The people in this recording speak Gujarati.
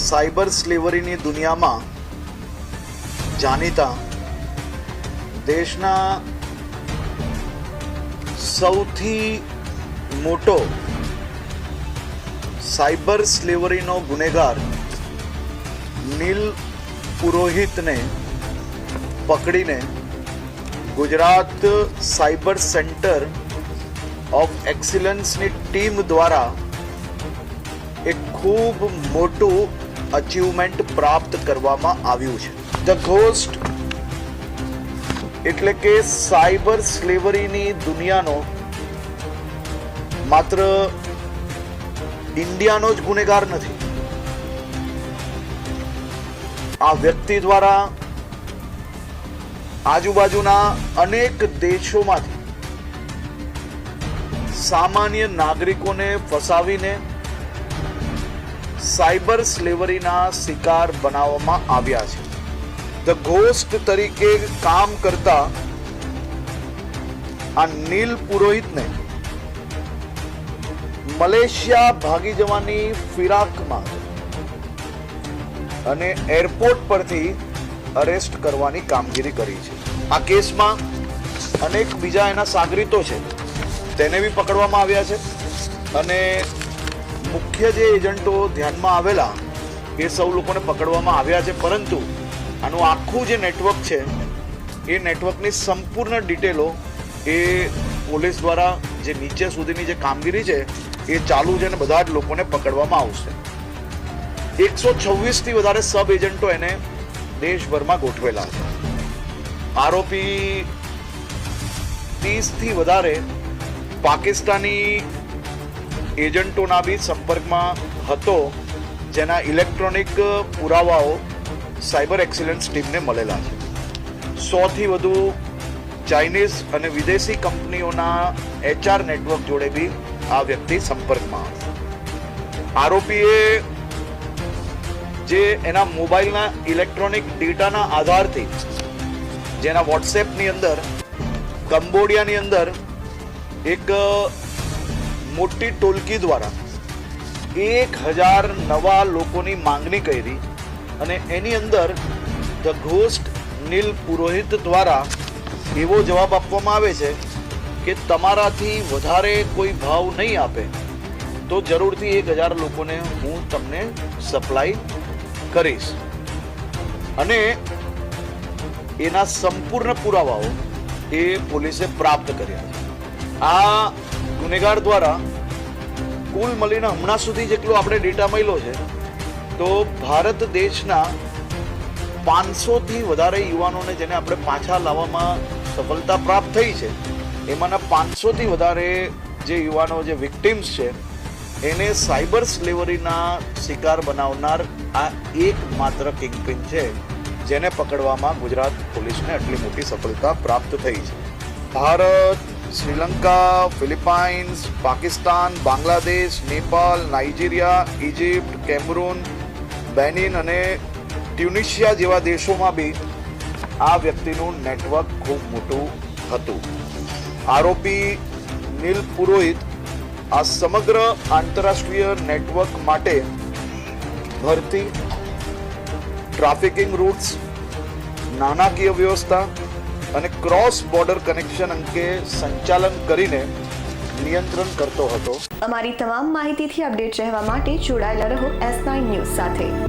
સાયબર સ્લેવરીની દુનિયામાં જાણીતા દેશના સૌથી મોટો સાયબર સ્લેવરીનો ગુનેગાર નીલ પુરોહિતને પકડીને ગુજરાત સાયબર સેન્ટર ઓફ એક્સિલન્સની ટીમ દ્વારા એક ખૂબ મોટું અચીવમેન્ટ પ્રાપ્ત કરવામાં આવ્યું છે. ધ ઘોસ્ટ એટલે કે સાયબર સ્લેવરીની દુનિયાનો માત્ર ઇન્ડિયાનો જ ગુનેગાર નથી. આ વ્યક્તિ દ્વારા આજુબાજુના અનેક દેશોમાંથી સામાન્ય નાગરિકોને ફસાવીને સાયબર સ્લેવરીના શિકાર બનાવવામાં આવ્યા છે. ધ ઘોસ્ટ તરીકે કામ કરતા આ નીલ પુરોહિતને મલેશિયા ભાગી જવાની ફિરાકમાં અને એરપોર્ટ પરથી અરેસ્ટ કરવાની કામગીરી કરી છે. આ કેસમાં અનેક બીજા એના સાગરીતો છે. તેને બી પકડવામાં આવ્યા છે. અને મુખ્ય જે એજન્ટો ધ્યાનમાં આવેલા એ સૌ લોકોને પકડવામાં આવ્યા છે, પરંતુ આનું આખું જે નેટવર્ક છે, એ નેટવર્કની સંપૂર્ણ ડિટેલો એ પોલીસ દ્વારા જે નીચે સુધીની જે કામગીરી છે, એ ચાલુ છે અને બધા જ લોકોને પકડવામાં આવશે. એકસો છવ્વીસથી વધારે સબ એજન્ટો એને દેશભરમાં ગોઠવેલા છે. આરોપી ત્રીસથી વધારે પાકિસ્તાની એજન્ટોના બી સંપર્કમાં હતો, જેના ઇલેક્ટ્રોનિક પુરાવાઓ સાયબર એક્સિલન્સ ટીમને મળેલા છે. સોથી વધુ ચાઇનીઝ અને વિદેશી કંપનીઓના એચઆર નેટવર્ક જોડે બી આ વ્યક્તિ સંપર્કમાં આરોપીએ જે એના મોબાઈલના ઇલેક્ટ્રોનિક ડેટાના આધારથી જેના વોટ્સએપની અંદર, કંબોડિયાની અંદર એક મોટી ટોલકી દ્વારા એક હજાર નવા લોકોની માંગણી કરી અને એની અંદર ધ ઘોસ્ટ નીલ પુરોહિત દ્વારા એવો જવાબ આપવામાં આવે છે કે તમારાથી વધારે કોઈ ભાવ નહીં આપે, તો જરૂરથી એક હજાર લોકોને હું તમને સપ્લાય કરીશ. અને એના સંપૂર્ણ પુરાવાઓ એ પોલીસે પ્રાપ્ત કર્યા આ ગુનેગાર દ્વારા કુલ મળીને હમણાં સુધી જેટલો આપણે ડેટા મળ્યો છે, તો ભારત દેશના પાંચસોથી વધારે યુવાનોને જેને આપણે પાછા લાવવામાં સફળતા પ્રાપ્ત થઈ છે, એમાંના પાંચસોથી વધારે જે યુવાનો જે વિક્ટિમ્સ છે, એને સાયબર સ્લેવરીના શિકાર બનાવનાર આ એકમાત્ર કિંગપિન છે, જેને પકડવામાં ગુજરાત પોલીસને આટલી મોટી સફળતા પ્રાપ્ત થઈ છે. Bharat Sri Lanka, Philippines, Pakistan, Bangladesh Nepal Nigeria Egypt Cameroon, Benin અને ટ્યુનિશિયા જેવા દેશોમાં બી આ વ્યક્તિનું નેટવર્ક ખૂબ મોટું હતું. આરોપી નીલ પુરોહિત આ સમગ્ર આંતરરાષ્ટ્રીય નેટવર્ક માટે ભરતી ટ્રાફિકિંગ રૂટ્સ, નાણાકીય વ્યવસ્થા અને ક્રોસ બોર્ડર કનેક્શન અંગે સંચાલન કરીને નિયંત્રણ કરતો હતો. અમારી તમામ માહિતીથી અપડેટ રહેવા માટે જોડાયેલા રહો એસ નાઇન ન્યૂઝ સાથે.